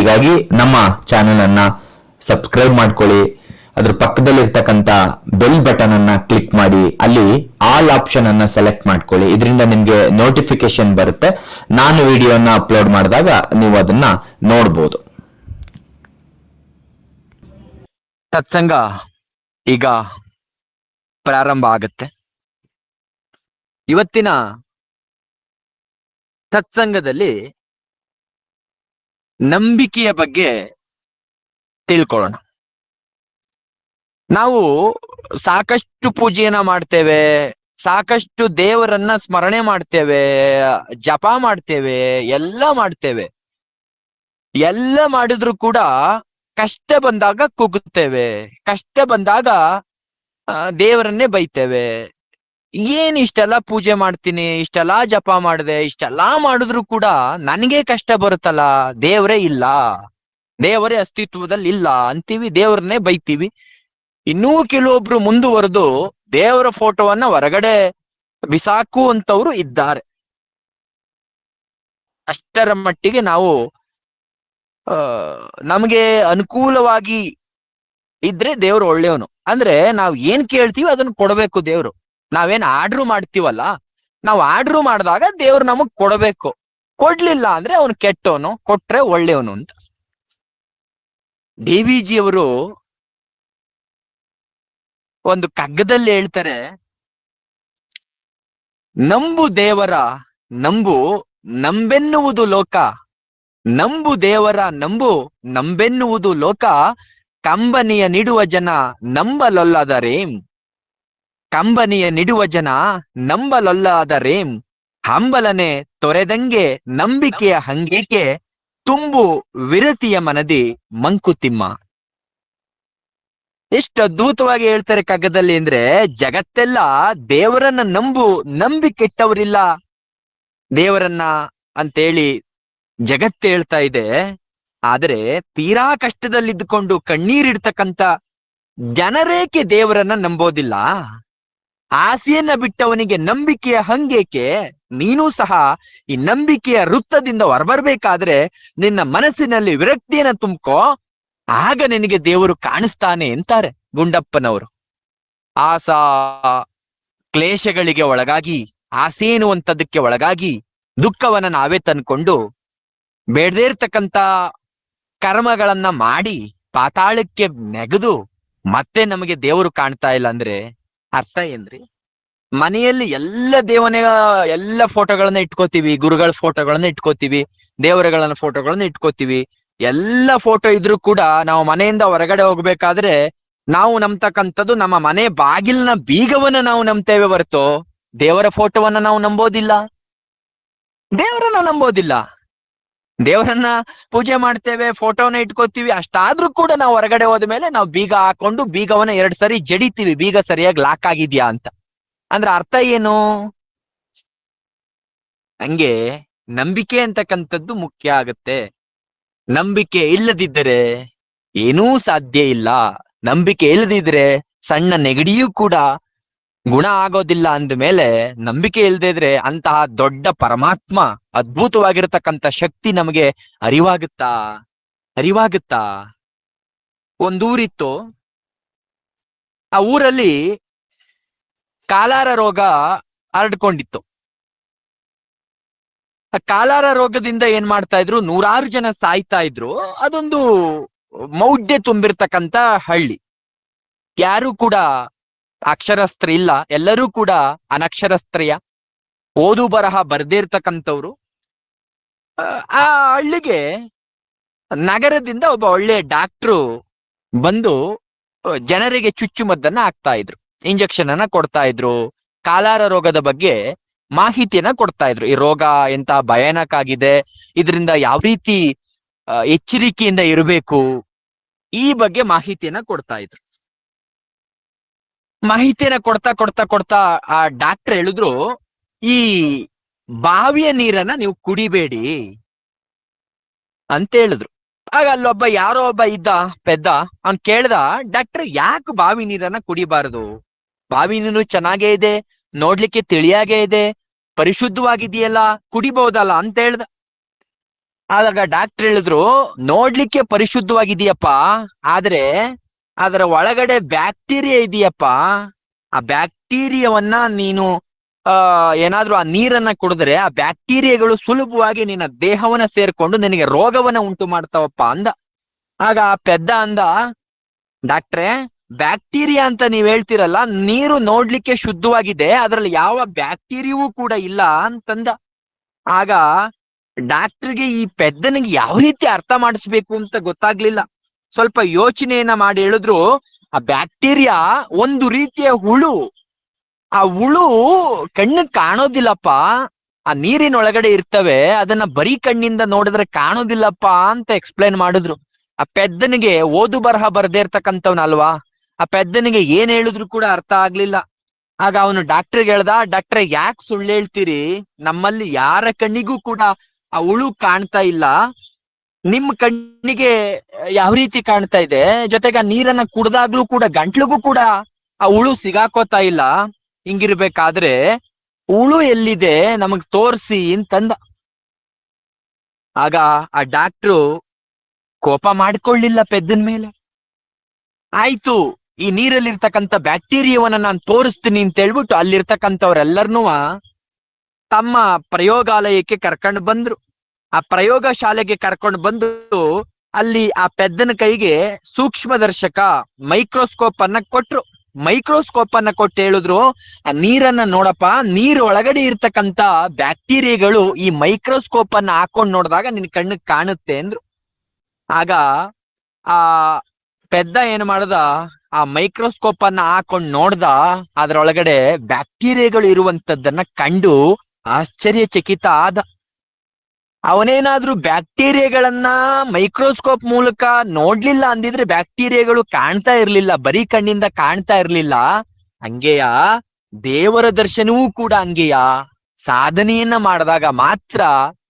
ಮಾಹಿತಿಗಾಗಿ ನಮ್ಮ ಚಾನೆಲ್ ಅನ್ನ ಸಬ್ಸ್ಕ್ರೈಬ್ ಮಾಡ್ಕೊಳ್ಳಿ. ಅದ್ರ ಪಕ್ಕದಲ್ಲಿರ್ತಕ್ಕಂಥ ಬೆಲ್ ಬಟನ್ ಅನ್ನ ಕ್ಲಿಕ್ ಮಾಡಿ. ಅಲ್ಲಿ ಆಲ್ ಆಪ್ಷನ್ ಅನ್ನ ಸೆಲೆಕ್ಟ್ ಮಾಡ್ಕೊಳ್ಳಿ. ಇದರಿಂದ ನಿಮ್ಗೆ ನೋಟಿಫಿಕೇಶನ್ ಬರುತ್ತೆ. ನಾನು ವಿಡಿಯೋನ ಅಪ್ಲೋಡ್ ಮಾಡಿದಾಗ ನೀವು ಅದನ್ನ ನೋಡ್ಬೋದು. ಸತ್ಸಂಗ ಈಗ ಪ್ರಾರಂಭ ಆಗುತ್ತೆ. ಇವತ್ತಿನ ಸತ್ಸಂಗದಲ್ಲಿ ನಂಬಿಕೆಯ ಬಗ್ಗೆ ತಿಳ್ಕೊಳ್ಳೋಣ. ನಾವು ಸಾಕಷ್ಟು ಪೂಜೆಯನ್ನ ಮಾಡ್ತೇವೆ, ಸಾಕಷ್ಟು ದೇವರನ್ನ ಸ್ಮರಣೆ ಮಾಡ್ತೇವೆ, ಜಪ ಮಾಡ್ತೇವೆ, ಎಲ್ಲ ಮಾಡ್ತೇವೆ. ಎಲ್ಲ ಮಾಡಿದ್ರು ಕೂಡ ಕಷ್ಟ ಬಂದಾಗ ಕುಗ್ಗುತ್ತೇವೆ ಕಷ್ಟ ಬಂದಾಗ ದೇವರನ್ನೇ ಬೈತೇವೆ. ಏನ್ ಇಷ್ಟೆಲ್ಲ ಪೂಜೆ ಮಾಡ್ತೀನಿ, ಇಷ್ಟೆಲ್ಲಾ ಜಪ ಮಾಡಿದೆ, ಇಷ್ಟೆಲ್ಲಾ ಮಾಡಿದ್ರು ಕೂಡ ನನಗೆ ಕಷ್ಟ ಬರುತ್ತಲ್ಲ, ದೇವರೇ ಇಲ್ಲ. ದೇವರೇ ಅಸ್ತಿತ್ವದಲ್ಲಿ ಇಲ್ಲ ಅಂತೀವಿ, ದೇವ್ರನ್ನೇ ಬೈತೀವಿ. ಇನ್ನೂ ಕೆಲವೊಬ್ರು ಮುಂದುವರೆದು ದೇವರ ಫೋಟೋವನ್ನ ಹೊರಗಡೆ ಬಿಸಾಕುವಂತವ್ರು ಇದ್ದಾರೆ. ಅಷ್ಟರ ಮಟ್ಟಿಗೆ ನಾವು, ಆ, ನಮಗೆ ಅನುಕೂಲವಾಗಿ ಇದ್ರೆ ದೇವ್ರು ಒಳ್ಳೆಯವನು. ಅಂದ್ರೆ ನಾವ್ ಏನ್ ಕೇಳ್ತೀವಿ ಅದನ್ನ ಕೊಡ್ಬೇಕು ದೇವ್ರು. ನಾವೇನ್ ಆರ್ಡ್ರು ಮಾಡ್ತೀವಲ್ಲ, ನಾವು ಆರ್ಡ್ರು ಮಾಡಿದಾಗ ದೇವ್ರು ನಮಗ್ ಕೊಡ್ಬೇಕು. ಕೊಡ್ಲಿಲ್ಲ ಅಂದ್ರೆ ಅವನು ಕೆಟ್ಟವನು, ಕೊಟ್ರೆ ಒಳ್ಳೆಯವನು ಅಂತ. ಡಿ ವಿ ಜಿ ಅವರು ಒಂದು ಕಗ್ಗದಲ್ಲಿ ಹೇಳ್ತಾರೆ, ನಂಬು ದೇವರ ನಂಬು, ನಂಬೆನ್ನುವುದು ಲೋಕ. ನಂಬು ದೇವರ ನಂಬು, ನಂಬೆನ್ನುವುದು ಲೋಕ. ಕಂಬನಿಯ ನೀಡುವ ಜನ ನಂಬಲೊಲ್ಲದರೇಂ ಕಂಬನಿಯ ನಿಡುವ ಜನ ನಂಬಲೊಲ್ಲದರೇಂ ಹಂಬಲನೆ ತೊರೆದಂಗೆ ನಂಬಿಕೆಯ ಹಂಗೇಕೆ ತುಂಬು ವಿರತಿಯ ಮನದಿ ಮಂಕುತಿಮ್ಮ. ಎಷ್ಟು ಅದ್ಭುತವಾಗಿ ಹೇಳ್ತಾರೆ ಕಗ್ಗದಲ್ಲಿ ಅಂದ್ರೆ ಜಗತ್ತೆಲ್ಲ ದೇವರನ್ನ ನಂಬು ನಂಬಿ ಕೆಟ್ಟವರಿಲ್ಲ ದೇವರನ್ನ ಅಂತೇಳಿ ಜಗತ್ತು ಹೇಳ್ತಾ ಇದೆ. ಆದರೆ ತೀರಾ ಕಷ್ಟದಲ್ಲಿದ್ದುಕೊಂಡು ಕಣ್ಣೀರಿಡ್ತಕ್ಕಂತ ಜನರೇಕೆ ದೇವರನ್ನ ನಂಬೋದಿಲ್ಲ? ಆಸೆಯನ್ನ ಬಿಟ್ಟವನಿಗೆ ನಂಬಿಕೆಯ ಹಂಗೇಕೆ? ನೀನು ಸಹ ಈ ನಂಬಿಕೆಯ ವೃತ್ತದಿಂದ ಹೊರಬರ್ಬೇಕಾದ್ರೆ ನಿನ್ನ ಮನಸ್ಸಿನಲ್ಲಿ ವಿರಕ್ತಿಯನ್ನ ತುಂಬಕೋ. ಆಗ ನಿನಗೆ ದೇವರು ಕಾಣಿಸ್ತಾನೆ ಅಂತಾರೆ ಗುಂಡಪ್ಪನವರು. ಆಸಾ ಕ್ಲೇಶಗಳಿಗೆ ಒಳಗಾಗಿ, ಆಸೆ ಎನ್ನುವಂಥದ್ದಕ್ಕೆ ಒಳಗಾಗಿ ದುಃಖವನ್ನ ನಾವೇ ತಂದ್ಕೊಂಡು ಬೇಡದೇ ಇರ್ತಕ್ಕಂತ ಕರ್ಮಗಳನ್ನ ಮಾಡಿ ಪಾತಾಳಕ್ಕೆ ನೆಗೆದು ಮತ್ತೆ ನಮಗೆ ದೇವರು ಕಾಣ್ತಾ ಇಲ್ಲ ಅಂದ್ರೆ ಅರ್ಥ ಏನ್ರಿ? ಮನೆಯಲ್ಲಿ ಎಲ್ಲ ದೇವನ ಎಲ್ಲ ಫೋಟೋಗಳನ್ನ ಇಟ್ಕೋತೀವಿ, ಗುರುಗಳ ಫೋಟೋಗಳನ್ನ ಇಟ್ಕೋತೀವಿ, ದೇವರುಗಳನ್ನ ಫೋಟೋಗಳನ್ನ ಇಟ್ಕೋತೀವಿ. ಎಲ್ಲ ಫೋಟೋ ಇದ್ರೂ ಕೂಡ ನಾವು ಮನೆಯಿಂದ ಹೊರಗಡೆ ಹೋಗ್ಬೇಕಾದ್ರೆ ನಾವು ನಂಬ್ತಕ್ಕಂಥದ್ದು ನಮ್ಮ ಮನೆ ಬಾಗಿಲಿನ ಬೀಗವನ್ನ ನಾವು ನಂಬ್ತೇವೆ ಹೊರತು ದೇವರ ಫೋಟೋವನ್ನ ನಾವು ನಂಬೋದಿಲ್ಲ. ದೇವರನ್ನ ನಂಬೋದಿಲ್ಲ. ದೇವರನ್ನ ಪೂಜೆ ಮಾಡ್ತೇವೆ ಫೋಟೋನ ಇಟ್ಕೋತೀವಿ. ಅಷ್ಟಾದ್ರೂ ಕೂಡ ನಾವು ಹೊರಗಡೆ ಹೋದ ಮೇಲೆ ನಾವು ಬೀಗ ಹಾಕೊಂಡು ಬೀಗವನ್ನ ಎರಡ್ ಸರಿ ಜಡಿತೀವಿ. ಬೀಗ ಸರಿಯಾಗಿ ಲಾಕ್ ಆಗಿದ್ಯಾ ಅಂತ. ಅಂದ್ರೆ ಅರ್ಥ ಏನು? ಹಂಗೆ ನಂಬಿಕೆ ಅಂತಕ್ಕಂಥದ್ದು ಮುಖ್ಯ ಆಗತ್ತೆ. ನಂಬಿಕೆ ಇಲ್ಲದಿದ್ದರೆ ಏನೂ ಸಾಧ್ಯ ಇಲ್ಲ. ನಂಬಿಕೆ ಇಲ್ಲದಿದ್ರೆ ಸಣ್ಣ ನೆಗಡಿಯೂ ಕೂಡ ಗುಣ ಆಗೋದಿಲ್ಲ ಅಂದ್ಮೇಲೆ ನಂಬಿಕೆ ಇಲ್ಲದೆ ಇದ್ರೆ ಅಂತಹ ದೊಡ್ಡ ಪರಮಾತ್ಮ ಅದ್ಭುತವಾಗಿರತಕ್ಕಂತ ಶಕ್ತಿ ನಮಗೆ ಅರಿವಾಗುತ್ತಾ? ಅರಿವಾಗುತ್ತಾ? ಒಂದೂರಿತ್ತು ಆ ಊರಲ್ಲಿ ಕಾಲಾರ ರೋಗ ಹರಡ್ಕೊಂಡಿತ್ತು. ಆ ಕಾಲಾರ ರೋಗದಿಂದ ಏನ್ ಮಾಡ್ತಾ ಇದ್ರು? ನೂರಾರು ಜನ ಸಾಯ್ತಾ ಇದ್ರು. ಅದೊಂದು ಮೌಢ್ಯ ತುಂಬಿರ್ತಕ್ಕಂತ ಹಳ್ಳಿ. ಯಾರು ಕೂಡ ಅಕ್ಷರಸ್ತ್ರ ಇಲ್ಲ ಎಲ್ಲರೂ ಕೂಡ ಅನಕ್ಷರಸ್ತ್ರೀಯ. ಓದು ಬರಹ ಬರ್ದೇ ಇರ್ತಕ್ಕಂಥವ್ರು. ಆ, ಹಳ್ಳಿಗೆ ನಗರದಿಂದ ಒಬ್ಬ ಒಳ್ಳೆ ಡಾಕ್ಟ್ರು ಬಂದು ಜನರಿಗೆ ಚುಚ್ಚುಮದ್ದನ್ನ ಹಾಕ್ತಾ ಇದ್ರು. ಇಂಜೆಕ್ಷನ್ ಅನ್ನ ಕೊಡ್ತಾ ಇದ್ರು. ಕಾಲಾರ ರೋಗದ ಬಗ್ಗೆ ಮಾಹಿತಿಯನ್ನ ಕೊಡ್ತಾ ಇದ್ರು. ಈ ರೋಗ ಎಂತ ಭಯಾನಕ ಆಗಿದೆ ಇದರಿಂದ ಯಾವ ರೀತಿ ಎಚ್ಚರಿಕೆಯಿಂದ ಇರಬೇಕು ಈ ಬಗ್ಗೆ ಮಾಹಿತಿಯನ್ನ ಕೊಡ್ತಾ ಇದ್ರು. ಮಾಹಿತಿಯನ್ನ ಕೊಡ್ತಾ ಕೊಡ್ತಾ ಕೊಡ್ತಾ ಆ ಡಾಕ್ಟರ್ ಹೇಳಿದ್ರು, ಈ ಬಾವಿಯ ನೀರನ್ನ ನೀವು ಕುಡಿಬೇಡಿ ಅಂತ ಹೇಳಿದ್ರು. ಆಗ ಅಲ್ಲೊಬ್ಬ ಯಾರೋ ಒಬ್ಬ ಇದ್ದ ಪೆದ್ದ ಅವ್ನ್ ಕೇಳ್ದ, ಡಾಕ್ಟರ್ ಯಾಕೆ ಬಾವಿ ನೀರನ್ನ ಕುಡಿಬಾರದು? ಬಾವಿ ನೀರು ಚೆನ್ನಾಗೇ ಇದೆ, ನೋಡ್ಲಿಕ್ಕೆ ತಿಳಿಯಾಗೇ ಇದೆ, ಪರಿಶುದ್ಧವಾಗಿದೆಯಲ್ಲ, ಕುಡಿಬಹುದಲ್ಲ ಅಂತ ಹೇಳ್ದ. ಆದಾಗ ಡಾಕ್ಟರ್ ಹೇಳಿದ್ರು, ನೋಡ್ಲಿಕ್ಕೆ ಪರಿಶುದ್ಧವಾಗಿದೆಯಪ್ಪ, ಆದ್ರೆ ಅದರ ಒಳಗಡೆ ಬ್ಯಾಕ್ಟೀರಿಯಾ ಇದೆಯಪ್ಪ. ಆ ಬ್ಯಾಕ್ಟೀರಿಯಾವನ್ನ ನೀನು, ಆ, ಏನಾದ್ರೂ ಆ ನೀರನ್ನ ಕುಡಿದ್ರೆ ಆ ಬ್ಯಾಕ್ಟೀರಿಯಾಗಳು ಸುಲಭವಾಗಿ ನಿನ್ನ ದೇಹವನ್ನ ಸೇರ್ಕೊಂಡು ನಿನಗೆ ರೋಗವನ್ನ ಉಂಟು ಮಾಡ್ತಾವಪ್ಪ ಅಂದ. ಆಗ ಆ ಪೆದ್ದ ಅಂದ, ಡಾಕ್ಟ್ರೆ, ಬ್ಯಾಕ್ಟೀರಿಯಾ ಅಂತ ನೀವ್ ಹೇಳ್ತಿರಲ್ಲ, ನೀರು ನೋಡ್ಲಿಕ್ಕೆ ಶುದ್ಧವಾಗಿದೆ, ಅದ್ರಲ್ಲಿ ಯಾವ ಬ್ಯಾಕ್ಟೀರಿಯಾವೂ ಕೂಡ ಇಲ್ಲ ಅಂತಂದ. ಆಗ ಡಾಕ್ಟರ್ಗೆ ಈ ಪೆದ್ದನಿಗೆ ಯಾವ ರೀತಿ ಅರ್ಥ ಮಾಡಿಸ್ಬೇಕು ಅಂತ ಗೊತ್ತಾಗ್ಲಿಲ್ಲ. ಸ್ವಲ್ಪ ಯೋಚನೆಯನ್ನ ಮಾಡಿ ಹೇಳಿದ್ರು, ಆ ಬ್ಯಾಕ್ಟೀರಿಯಾ ಒಂದು ರೀತಿಯ ಹುಳು. ಆ ಹುಳು ಕಣ್ಣು ಕಾಣೋದಿಲ್ಲಪ್ಪ. ಆ ನೀರಿನ ಒಳಗಡೆ ಇರ್ತವೆ, ಅದನ್ನ ಬರೀ ಕಣ್ಣಿಂದ ನೋಡಿದ್ರೆ ಕಾಣೋದಿಲ್ಲಪ್ಪ ಅಂತ ಎಕ್ಸ್ಪ್ಲೈನ್ ಮಾಡಿದ್ರು. ಆ ಪೆದ್ದನಿಗೆ ಓದು ಬರಹ ಬರ್ದೇ ಇರ್ತಕ್ಕಂಥವ್ನಲ್ವಾ ಆ ಪೆದ್ದನಿಗೆ ಏನ್ ಹೇಳಿದ್ರು ಕೂಡ ಅರ್ಥ ಆಗ್ಲಿಲ್ಲ. ಆಗ ಅವನು ಡಾಕ್ಟರ್ಗೆ ಹೇಳ್ದ, ಡಾಕ್ಟ್ರೆ, ಯಾಕೆ ಸುಳ್ಳು ಹೇಳ್ತೀರಿ? ನಮ್ಮಲ್ಲಿ ಯಾರ ಕಣ್ಣಿಗೂ ಕೂಡ ಆ ಹುಳು ಕಾಣ್ತಾ ಇಲ್ಲ. ನಿಮ್ ಕಣ್ಣಿಗೆ ಯಾವ ರೀತಿ ಕಾಣ್ತಾ ಇದೆ? ಜೊತೆಗೆ ನೀರನ್ನ ಕುಡ್ದಾಗ್ಲೂ ಕೂಡ, ಗಂಟ್ಲಿಗೂ ಕೂಡ ಆ ಹುಳು ಸಿಗಾಕೋತಾ ಇಲ್ಲ. ಹಿಂಗಿರ್ಬೇಕಾದ್ರೆ ಹುಳು ಎಲ್ಲಿದೆ ನಮಗ್ ತೋರ್ಸಿ ಅಂತಂದ ಆಗ ಆ ಡಾಕ್ಟ್ರು ಕೋಪ ಮಾಡ್ಕೊಳ್ಳಿಲ್ಲ ಪೆದ್ದನ್ ಮೇಲೆ. ಆಯ್ತು, ಈ ನೀರಲ್ಲಿರ್ತಕ್ಕಂಥ ಬ್ಯಾಕ್ಟೀರಿಯಾವನ್ನ ನಾನು ತೋರಿಸ್ತೀನಿ ಅಂತ ಹೇಳ್ಬಿಟ್ಟು ಅಲ್ಲಿರ್ತಕ್ಕಂಥವ್ರೆಲ್ಲರ್ನೂ ತಮ್ಮ ಪ್ರಯೋಗಾಲಯಕ್ಕೆ ಕರ್ಕೊಂಡು ಬಂದ್ರು. ಆ ಪ್ರಯೋಗ ಶಾಲೆಗೆ ಕರ್ಕೊಂಡು ಬಂದು ಅಲ್ಲಿ ಆ ಪೆದ್ದನ ಕೈಗೆ ಸೂಕ್ಷ್ಮದರ್ಶಕ ಮೈಕ್ರೋಸ್ಕೋಪ್ ಅನ್ನ ಕೊಟ್ರು. ಮೈಕ್ರೋಸ್ಕೋಪ್ ಅನ್ನ ಕೊಟ್ಟು ಹೇಳಿದ್ರು, ಆ ನೀರನ್ನ ನೋಡಪ್ಪ, ನೀರ್ ಒಳಗಡೆ ಇರ್ತಕ್ಕಂತ ಬ್ಯಾಕ್ಟೀರಿಯಾಗಳು ಈ ಮೈಕ್ರೋಸ್ಕೋಪ್ ಅನ್ನ ಹಾಕೊಂಡ್ ನೋಡಿದಾಗ ನಿನ್ ಕಣ್ಣಿಗೆ ಕಾಣುತ್ತೆ ಅಂದ್ರು. ಆಗ ಆ ಪೆದ್ದ ಏನ್ ಮಾಡ್ದ, ಆ ಮೈಕ್ರೋಸ್ಕೋಪ್ ಅನ್ನ ಹಾಕೊಂಡ್ ನೋಡ್ದ, ಅದ್ರೊಳಗಡೆ ಬ್ಯಾಕ್ಟೀರಿಯಾಗಳು ಇರುವಂತದ್ದನ್ನ ಕಂಡು ಆಶ್ಚರ್ಯಚಕಿತ ಆದ. ಅವನೇನಾದ್ರೂ ಬ್ಯಾಕ್ಟೀರಿಯಾಗಳನ್ನ ಮೈಕ್ರೋಸ್ಕೋಪ್ ಮೂಲಕ ನೋಡ್ಲಿಲ್ಲ ಅಂದಿದ್ರೆ ಬ್ಯಾಕ್ಟೀರಿಯಾಗಳು ಕಾಣ್ತಾ ಇರ್ಲಿಲ್ಲ, ಬರೀ ಕಣ್ಣಿಂದ ಕಾಣ್ತಾ ಇರ್ಲಿಲ್ಲ. ಹಂಗೆಯ? ದೇವರ ದರ್ಶನವೂ ಕೂಡ ಹಂಗೆಯ? ಸಾಧನೆಯನ್ನ ಮಾಡಿದಾಗ ಮಾತ್ರ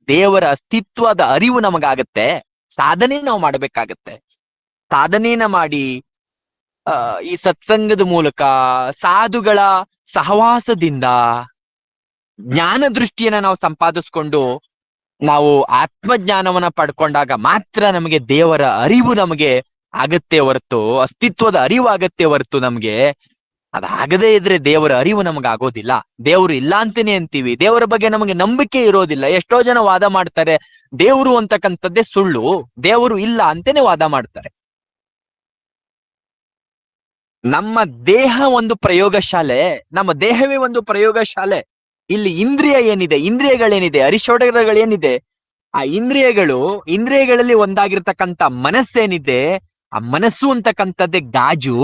ದೇವರ ಅಸ್ತಿತ್ವದ ಅರಿವು ನಮಗಾಗತ್ತೆ. ಸಾಧನೆ ನಾವು ಮಾಡಬೇಕಾಗತ್ತೆ. ಸಾಧನೆಯನ್ನ ಮಾಡಿ ಈ ಸತ್ಸಂಗದ ಮೂಲಕ ಸಾಧುಗಳ ಸಹವಾಸದಿಂದ ಜ್ಞಾನ ದೃಷ್ಟಿಯನ್ನ ನಾವು ಸಂಪಾದಿಸ್ಕೊಂಡು ನಾವು ಆತ್ಮಜ್ಞಾನವನ್ನ ಪಡ್ಕೊಂಡಾಗ ಮಾತ್ರ ನಮಗೆ ದೇವರ ಅರಿವು ನಮಗೆ ಆಗತ್ತೆ ಹೊರತು, ಅಸ್ತಿತ್ವದ ಅರಿವು ಆಗತ್ತೆ ಹೊರತು ನಮ್ಗೆ. ಅದಾಗದೇ ಇದ್ರೆ ದೇವರ ಅರಿವು ನಮಗೆ ಆಗೋದಿಲ್ಲ. ದೇವರು ಇಲ್ಲ ಅಂತಾನೆ ಅಂತೀವಿ. ದೇವರ ಬಗ್ಗೆ ನಮಗೆ ನಂಬಿಕೆ ಇರೋದಿಲ್ಲ. ಎಷ್ಟೋ ಜನ ವಾದ ಮಾಡ್ತಾರೆ, ದೇವರು ಅಂತಕ್ಕಂಥದ್ದೇ ಸುಳ್ಳು, ದೇವರು ಇಲ್ಲ ಅಂತಾನೆ ವಾದ ಮಾಡ್ತಾರೆ. ನಮ್ಮ ದೇಹ ಒಂದು ಪ್ರಯೋಗಶಾಲೆ, ನಮ್ಮ ದೇಹವೇ ಒಂದು ಪ್ರಯೋಗಶಾಲೆ. ಇಲ್ಲಿ ಇಂದ್ರಿಯ ಏನಿದೆ, ಇಂದ್ರಿಯಗಳೇನಿದೆ, ಅರಿಶೋಡಗಳೇನಿದೆ, ಆ ಇಂದ್ರಿಯಗಳು, ಇಂದ್ರಿಯಗಳಲ್ಲಿ ಒಂದಾಗಿರ್ತಕ್ಕಂಥ ಮನಸ್ಸೇನಿದೆ, ಆ ಮನಸ್ಸು ಅಂತಕ್ಕಂಥದ್ದೇ ಗಾಜು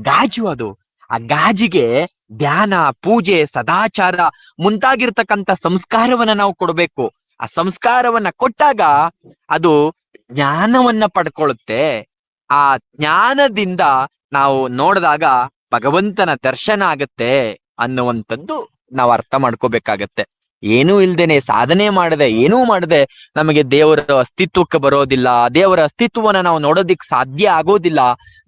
ಗಾಜು ಅದು. ಆ ಗಾಜಿಗೆ ಧ್ಯಾನ, ಪೂಜೆ, ಸದಾಚಾರ ಮುಂತಾಗಿರ್ತಕ್ಕಂಥ ಸಂಸ್ಕಾರವನ್ನ ನಾವು ಕೊಡಬೇಕು. ಆ ಸಂಸ್ಕಾರವನ್ನ ಕೊಟ್ಟಾಗ ಅದು ಜ್ಞಾನವನ್ನ ಪಡ್ಕೊಳ್ಳುತ್ತೆ ಆ ಜ್ಞಾನದಿಂದ ನಾವು ನೋಡಿದಾಗ ಭಗವಂತನ ದರ್ಶನ ಆಗತ್ತೆ ಅನ್ನುವಂಥದ್ದು ನಾವು ಅರ್ಥ ಮಾಡ್ಕೋಬೇಕಾಗತ್ತೆ. ಏನೂ ಇಲ್ದೇನೆ ಸಾಧನೆ ಮಾಡದೆ, ಏನೂ ಮಾಡದೆ ನಮಗೆ ದೇವರ ಅಸ್ತಿತ್ವಕ್ಕೆ ಬರೋದಿಲ್ಲ. ದೇವರ ಅಸ್ತಿತ್ವವನ್ನ ನಾವು ನೋಡೋದಿಕ್ ಸಾಧ್ಯ ಆಗೋದಿಲ್ಲ.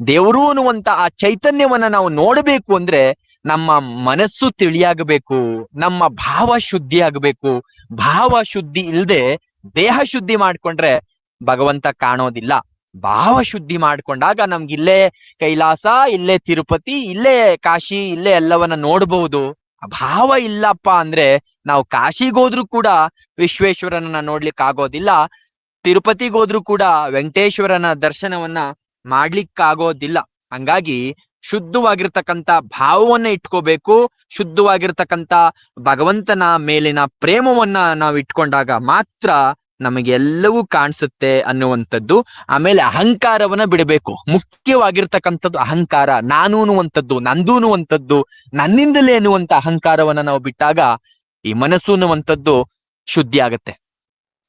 ದೇವರು ಅನ್ನುವಂತ ಆ ಚೈತನ್ಯವನ್ನ ನಾವು ನೋಡಬೇಕು ಅಂದ್ರೆ ನಮ್ಮ ಮನಸ್ಸು ತಿಳಿಯಾಗಬೇಕು, ನಮ್ಮ ಭಾವ ಶುದ್ಧಿ ಆಗಬೇಕು. ಭಾವ ಶುದ್ಧಿ ಇಲ್ದೆ ದೇಹ ಶುದ್ಧಿ ಮಾಡ್ಕೊಂಡ್ರೆ ಭಗವಂತ ಕಾಣೋದಿಲ್ಲ. ಭಾವ ಶುದ್ಧಿ ಮಾಡ್ಕೊಂಡಾಗ ನಮ್ಗೆ ಇಲ್ಲೇ ಕೈಲಾಸ, ಇಲ್ಲೇ ತಿರುಪತಿ, ಇಲ್ಲೇ ಕಾಶಿ, ಇಲ್ಲೇ ಎಲ್ಲವನ್ನ ನೋಡ್ಬಹುದು ಭಾವ ಇಲ್ಲಪ್ಪ ಅಂದ್ರೆ ನಾವು ಕಾಶಿಗೋದ್ರೂ ಕೂಡ ವಿಶ್ವೇಶ್ವರನನ್ನ ನೋಡ್ಲಿಕ್ಕೆ ಆಗೋದಿಲ್ಲ. ತಿರುಪತಿಗೋದ್ರೂ ಕೂಡ ವೆಂಕಟೇಶ್ವರನ ದರ್ಶನವನ್ನ ಮಾಡ್ಲಿಕ್ಕಾಗೋದಿಲ್ಲ. ಹಂಗಾಗಿ ಶುದ್ಧವಾಗಿರ್ತಕ್ಕಂತ ಭಾವವನ್ನ ಇಟ್ಕೋಬೇಕು. ಶುದ್ಧವಾಗಿರ್ತಕ್ಕಂತ ಭಗವಂತನ ಮೇಲಿನ ಪ್ರೇಮವನ್ನ ನಾವು ಇಟ್ಕೊಂಡಾಗ ಮಾತ್ರ ನಮಗೆ ಎಲ್ಲವೂ ಕಾಣಿಸುತ್ತೆ ಅನ್ನುವಂಥದ್ದು, ಆಮೇಲೆ ಅಹಂಕಾರವನ್ನ ಬಿಡಬೇಕು. ಮುಖ್ಯವಾಗಿರ್ತಕ್ಕಂಥದ್ದು ಅಹಂಕಾರ ನಾನು ಅನ್ನುವಂಥದ್ದು ನಂದು ಅನ್ನುವಂಥದ್ದು ನನ್ನಿಂದಲೇ ಅನ್ನುವಂತ ಅಹಂಕಾರವನ್ನ ನಾವು ಬಿಟ್ಟಾಗ ಈ ಮನಸ್ಸು ಅನ್ನುವಂಥದ್ದು ಶುದ್ಧಿ ಆಗತ್ತೆ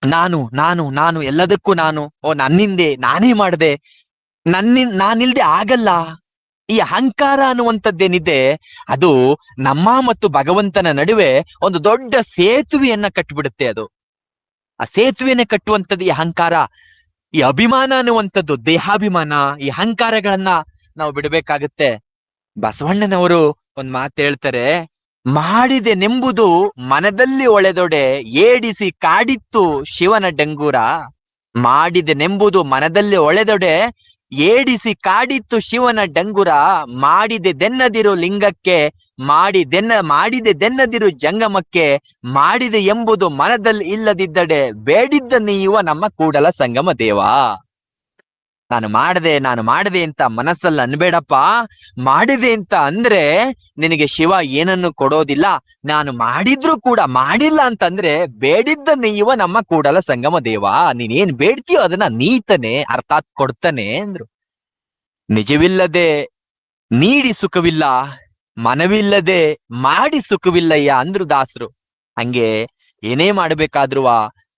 ನಾನು ನಾನು ನಾನು, ಎಲ್ಲದಕ್ಕೂ ನಾನು, ಓ, ನನ್ನಿಂದೆ, ನಾನೇ ಮಾಡಿದೆ, ನನ್ನಿ, ನಾನಿಲ್ದೆ ಆಗಲ್ಲ. ಈ ಅಹಂಕಾರ ಅನ್ನುವಂಥದ್ದೇನಿದೆ, ಅದು ನಮ್ಮ ಮತ್ತು ಭಗವಂತನ ನಡುವೆ ಒಂದು ದೊಡ್ಡ ಸೇತುವೆಯನ್ನ ಕಟ್ಟಿಬಿಡುತ್ತೆ ಅದು. ಆ ಸೇತುವೆನ ಕಟ್ಟುವಂಥದ್ದು ಈ ಅಹಂಕಾರ, ಈ ಅಭಿಮಾನ ಅನ್ನುವಂಥದ್ದು ದೇಹಾಭಿಮಾನ, ಈ ಅಹಂಕಾರಗಳನ್ನ ನಾವು ಬಿಡಬೇಕಾಗತ್ತೆ. ಬಸವಣ್ಣನವರು ಒಂದ್ ಮಾತು ಹೇಳ್ತಾರೆ, ಮಾಡಿದೆನೆಂಬುದು ಮನದಲ್ಲಿ ಒಳೆದೊಡೆ ಏಡಿಸಿ ಕಾಡಿತ್ತು ಶಿವನ ಡಂಗೂರ. ಮಾಡಿದೆನೆಂಬುದು ಮನದಲ್ಲಿ ಒಳೆದೊಡೆ ಏಡಿಸಿ ಕಾಡಿತ್ತು ಶಿವನ ಡಂಗುರ, ಮಾಡಿದೆ ದೆನ್ನದಿರು ಲಿಂಗಕ್ಕೆ, ಮಾಡಿ ದೆನ್ನ, ಮಾಡಿದೆ ದೆನ್ನದಿರು ಜಂಗಮಕ್ಕೆ, ಮಾಡಿದೆ ಎಂಬುದು ಮನದಲ್ಲಿ ಇಲ್ಲದಿದ್ದಡೆ, ಬೇಡಿದ್ದ ನೀವ ನಮ್ಮ ಕೂಡಲ ಸಂಗಮ ದೇವ. ನಾನು ಮಾಡಿದೆ ನಾನು ಮಾಡಿದೆ ಅಂತ ಮನಸ್ಸಲ್ಲಿ ಅನ್ಬೇಡಪ್ಪ. ಮಾಡಿದೆ ಅಂತ ಅಂದ್ರೆ ನಿನಗೆ ಶಿವ ಏನನ್ನು ಕೊಡೋದಿಲ್ಲ. ನಾನು ಮಾಡಿದ್ರು ಕೂಡ ಮಾಡಿಲ್ಲ ಅಂತಂದ್ರೆ ಬೇಡಿದ್ದ ನೀವ ನಮ್ಮ ಕೂಡಲ ಸಂಗಮ ದೇವ. ನೀನೇನ್ ಬೇಡ್ತೀಯೋ ಅದನ್ನ ನೀತನೆ, ಅರ್ಥಾತ್ ಕೊಡ್ತಾನೆ ಅಂದ್ರು. ನಿಜವಿಲ್ಲದೆ ನೀಡಿ ಸುಖವಿಲ್ಲ, ಮನವಿಲ್ಲದೆ ಮಾಡಿ ಸುಖವಿಲ್ಲಯ್ಯ ಅಂದ್ರು ದಾಸರು. ಹಂಗೆ ಏನೇ ಮಾಡ್ಬೇಕಾದ್ರುವ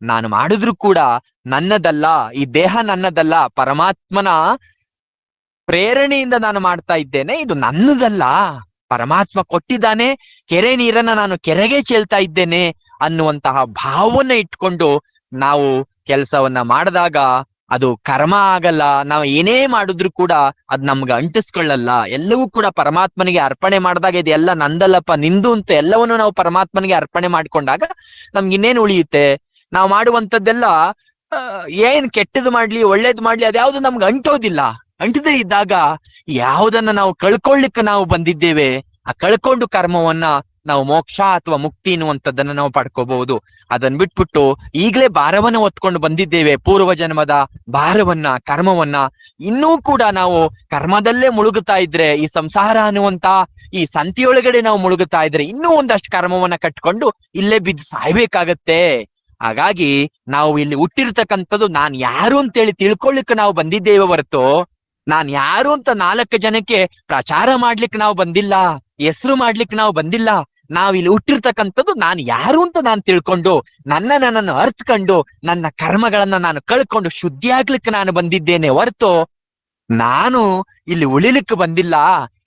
ನಾನು ಮಾಡಿದ್ರು ಕೂಡ ನನ್ನದಲ್ಲ, ಈ ದೇಹ ನನ್ನದಲ್ಲ, ಪರಮಾತ್ಮನ ಪ್ರೇರಣೆಯಿಂದ ನಾನು ಮಾಡ್ತಾ ಇದ್ದೇನೆ, ಇದು ನನ್ನದಲ್ಲ. ಪರಮಾತ್ಮ ಕೊಟ್ಟಿದ್ದಾನೆ, ಕೆರೆ ನೀರನ್ನ ನಾನು ಕೆರೆಗೆ ಚೆಲ್ತಾ ಇದ್ದೇನೆ ಅನ್ನುವಂತಹ ಭಾವನೆ ಇಟ್ಕೊಂಡು ನಾವು ಕೆಲಸವನ್ನ ಮಾಡಿದಾಗ ಅದು ಕರ್ಮ ಆಗಲ್ಲ, ನಾವು ಏನೇ ಮಾಡಿದ್ರು ಕೂಡ ಅದ್ ನಮ್ಗೆ ಅಂಟಿಸ್ಕೊಳ್ಳಲ್ಲ. ಎಲ್ಲವೂ ಕೂಡ ಪರಮಾತ್ಮನಿಗೆ ಅರ್ಪಣೆ ಮಾಡಿದಾಗ ಇದೆಲ್ಲ ನಂದಲ್ಲಪ್ಪ, ನಿಂದು ಅಂತ ಎಲ್ಲವನ್ನು ನಾವು ಪರಮಾತ್ಮನಿಗೆ ಅರ್ಪಣೆ ಮಾಡ್ಕೊಂಡಾಗ ನಮ್ಗೆ ಇನ್ನೇನು ಉಳಿಯುತ್ತೆ? ನಾವು ಮಾಡುವಂತದ್ದೆಲ್ಲ ಏನ್ ಕೆಟ್ಟದ್ ಮಾಡ್ಲಿ, ಒಳ್ಳೇದ್ ಮಾಡ್ಲಿ, ಅದ್ಯಾವ್ದು ನಮ್ಗೆ ಅಂಟೋದಿಲ್ಲ. ಅಂಟದೇ ಇದ್ದಾಗ ಯಾವುದನ್ನ ನಾವು ಕಳ್ಕೊಳ್ಳಿಕ್ಕೆ ನಾವು ಬಂದಿದ್ದೇವೆ, ಆ ಕಳ್ಕೊಂಡು ಕರ್ಮವನ್ನ ನಾವು ಮೋಕ್ಷ ಅಥವಾ ಮುಕ್ತಿ ಎನ್ನುವಂಥದ್ದನ್ನ ನಾವು ಪಡ್ಕೋಬಹುದು. ಅದನ್ನ ಬಿಟ್ಬಿಟ್ಟು ಈಗಲೇ ಭಾರವನ್ನ ಹೊತ್ಕೊಂಡು ಬಂದಿದ್ದೇವೆ, ಪೂರ್ವ ಜನ್ಮದ ಭಾರವನ್ನ, ಕರ್ಮವನ್ನ. ಇನ್ನೂ ಕೂಡ ನಾವು ಕರ್ಮದಲ್ಲೇ ಮುಳುಗುತ್ತಾ ಇದ್ರೆ, ಈ ಸಂಸಾರ ಅನ್ನುವಂತ ಈ ಸಂತಿಯೊಳಗಡೆ ನಾವು ಮುಳುಗುತ್ತಾ ಇದ್ರೆ ಇನ್ನೂ ಒಂದಷ್ಟು ಕರ್ಮವನ್ನ ಕಟ್ಕೊಂಡು ಇಲ್ಲೇ ಬಿದ್ದು ಸಾಯ್ಬೇಕಾಗತ್ತೆ. ಹಾಗಾಗಿ ನಾವು ಇಲ್ಲಿ ಹುಟ್ಟಿರ್ತಕ್ಕಂಥದ್ದು ನಾನ್ ಯಾರು ಅಂತೇಳಿ ತಿಳ್ಕೊಳ್ಳಿಕ್ಕೆ ನಾವು ಬಂದಿದ್ದೇವೆ ಹೊರತು ನಾನ್ ಯಾರು ಅಂತ ನಾಲ್ಕು ಜನಕ್ಕೆ ಪ್ರಚಾರ ಮಾಡ್ಲಿಕ್ಕೆ ನಾವು ಬಂದಿಲ್ಲ, ಹೆಸರು ಮಾಡ್ಲಿಕ್ಕೆ ನಾವು ಬಂದಿಲ್ಲ. ನಾವ್ ಇಲ್ಲಿ ಹುಟ್ಟಿರ್ತಕ್ಕಂಥದ್ದು ನಾನ್ ಯಾರು ಅಂತ ನಾನ್ ತಿಳ್ಕೊಂಡು ನನ್ನ ನನ್ನನ್ನು ಅರ್ಥಕೊಂಡು ನನ್ನ ಕರ್ಮಗಳನ್ನ ನಾನು ಕಳ್ಕೊಂಡು ಶುದ್ಧಿ ಆಗ್ಲಿಕ್ಕೆ ನಾನು ಬಂದಿದ್ದೇನೆ ಹೊರತು ನಾನು ಇಲ್ಲಿ ಉಳಿಲಿಕ್ಕೆ ಬಂದಿಲ್ಲ,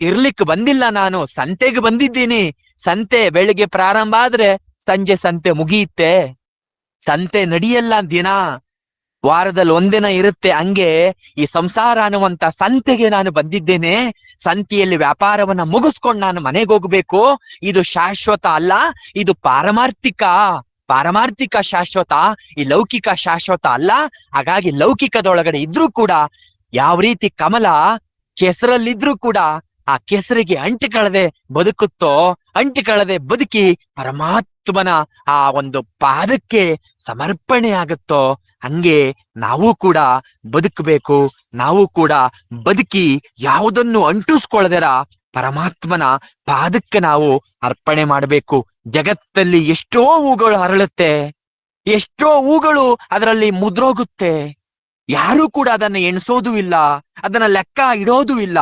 ಇರ್ಲಿಕ್ಕೆ ಬಂದಿಲ್ಲ ನಾನು, ಸಂತೆಗೆ ಬಂದಿದ್ದೀನಿ. ಸಂತೆ ಬೆಳಿಗ್ಗೆ ಪ್ರಾರಂಭ ಆದ್ರೆ ಸಂಜೆ ಸಂತೆ ಮುಗಿಯುತ್ತೆ. ಸಂತೆ ನಡಿಯಲ್ಲ ದಿನ ವಾರದಲ್ಲಿ ಒಂದಿನ ಇರುತ್ತೆ. ಹಂಗೆ ಈ ಸಂಸಾರ ಅನ್ನುವಂತ ಸಂತೆಗೆ ನಾನು ಬಂದಿದ್ದೇನೆ. ಸಂತೆಯಲ್ಲಿ ವ್ಯಾಪಾರವನ್ನ ಮುಗಿಸ್ಕೊಂಡು ನಾನು ಮನೆಗೆ ಹೋಗ್ಬೇಕು. ಇದು ಶಾಶ್ವತ ಅಲ್ಲ, ಇದು ಪಾರಮಾರ್ಥಿಕ. ಪಾರಮಾರ್ಥಿಕ ಶಾಶ್ವತ, ಈ ಲೌಕಿಕ ಶಾಶ್ವತ ಅಲ್ಲ. ಹಾಗಾಗಿ ಲೌಕಿಕದೊಳಗಡೆ ಇದ್ರೂ ಕೂಡ, ಯಾವ ರೀತಿ ಕಮಲ ಕೆಸರಲ್ಲಿದ್ರೂ ಕೂಡ ಆ ಕೆಸರಿಗೆ ಅಂಟಿಕೊಳ್ಳದೆ ಬದುಕುತ್ತೋ ಅಂಟಿಕೊಳ್ಳದೆ ಬದುಕಿ ಪರಮಾತ್ಮನ ಆ ಒಂದು ಪಾದಕ್ಕೆ ಸಮರ್ಪಣೆ ಆಗುತ್ತೋ ಹಂಗೆ ನಾವು ಕೂಡ ಬದುಕಬೇಕು, ನಾವು ಕೂಡ ಬದುಕಿ ಯಾವುದನ್ನು ಅಂಟಿಸ್ಕೊಳ್ಳದರ ಪರಮಾತ್ಮನ ಪಾದಕ್ಕೆ ನಾವು ಅರ್ಪಣೆ ಮಾಡಬೇಕು. ಜಗತ್ತಲ್ಲಿ ಎಷ್ಟೋ ಹೂಗಳು ಅರಳುತ್ತೆ, ಎಷ್ಟೋ ಹೂಗಳು ಅದರಲ್ಲಿ ಮುದ್ರೋಗುತ್ತೆ. ಯಾರು ಕೂಡ ಅದನ್ನ ಎಣಿಸೋದು ಇಲ್ಲ, ಅದನ್ನ ಲೆಕ್ಕ ಇಡೋದು ಇಲ್ಲ.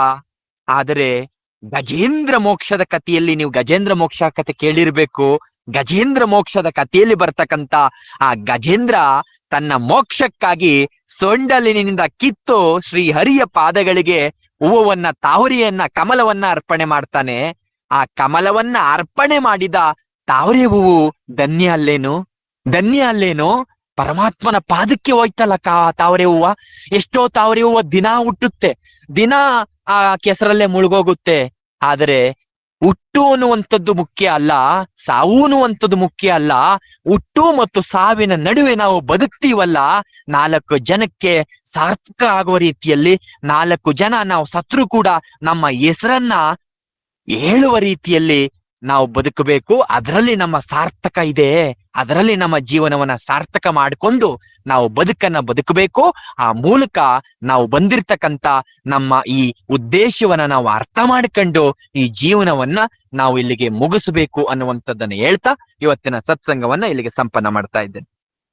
ಆದರೆ ಗಜೇಂದ್ರ ಮೋಕ್ಷದ ಕಥೆಯಲ್ಲಿ ನೀವು ಗಜೇಂದ್ರ ಮೋಕ್ಷ ಕಥೆ ಕೇಳಿರ್ಬೇಕು. ಗಜೇಂದ್ರ ಮೋಕ್ಷದ ಕಥೆಯಲ್ಲಿ ಬರ್ತಕ್ಕಂತ ಆ ಗಜೇಂದ್ರ ತನ್ನ ಮೋಕ್ಷಕ್ಕಾಗಿ ಸೊಂಡಲಿನಿಂದ ಕಿತ್ತು ಶ್ರೀ ಹರಿಯ ಪಾದಗಳಿಗೆ ಹೂವನ್ನ, ತಾವರಿಯನ್ನ, ಕಮಲವನ್ನ ಅರ್ಪಣೆ ಮಾಡ್ತಾನೆ. ಆ ಕಮಲವನ್ನ ಅರ್ಪಣೆ ಮಾಡಿದ ತಾವರಿ ಹೂವು ಧನ್ಯ ಅಲ್ಲೇನು? ಧನ್ಯ ಅಲ್ಲೇನು? ಪರಮಾತ್ಮನ ಪಾದಕ್ಕೆ ಹೋಯ್ತಲ್ಲ ಕಾ ತಾವರೆ ಹೂವ? ಎಷ್ಟೋ ತಾವರೆ ಹೂವ ದಿನ ಹುಟ್ಟುತ್ತೆ. ದಿನ ಆ ಕೆಸರಲ್ಲೇ ಮುಳುಗೋಗುತ್ತೆ. ಆದರೆ ಹುಟ್ಟು ಅನ್ನುವಂಥದ್ದು ಮುಖ್ಯ ಅಲ್ಲ, ಸಾವು ಅನ್ನುವಂಥದ್ದು ಮುಖ್ಯ ಅಲ್ಲ, ಹುಟ್ಟು ಮತ್ತು ಸಾವಿನ ನಡುವೆ ನಾವು ಬದುಕ್ತೀವಲ್ಲ, ನಾಲ್ಕು ಜನಕ್ಕೆ ಸಾರ್ಥಕ ಆಗುವ ರೀತಿಯಲ್ಲಿ ನಾಲ್ಕು ಜನ ನಾವು ಸತ್ರು ಕೂಡ ನಮ್ಮ ಹೆಸರನ್ನ ಹೇಳುವ ರೀತಿಯಲ್ಲಿ ನಾವು ಬದುಕಬೇಕು. ಅದರಲ್ಲಿ ನಮ್ಮ ಸಾರ್ಥಕ ಇದೆ. ಅದರಲ್ಲಿ ನಮ್ಮ ಜೀವನವನ್ನ ಸಾರ್ಥಕ ಮಾಡಿಕೊಂಡು ನಾವು ಬದುಕನ್ನ ಬದುಕಬೇಕು. ಆ ಮೂಲಕ ನಾವು ಬಂದಿರ್ತಕ್ಕಂತ ನಮ್ಮ ಈ ಉದ್ದೇಶವನ್ನ ನಾವು ಅರ್ಥ ಮಾಡ್ಕೊಂಡು ಈ ಜೀವನವನ್ನ ನಾವು ಇಲ್ಲಿಗೆ ಮುಗಿಸಬೇಕು ಅನ್ನುವಂಥದ್ದನ್ನು ಹೇಳ್ತಾ ಇವತ್ತಿನ ಸತ್ಸಂಗವನ್ನ ಇಲ್ಲಿಗೆ ಸಂಪನ್ನ ಮಾಡ್ತಾ ಇದ್ದೇನೆ.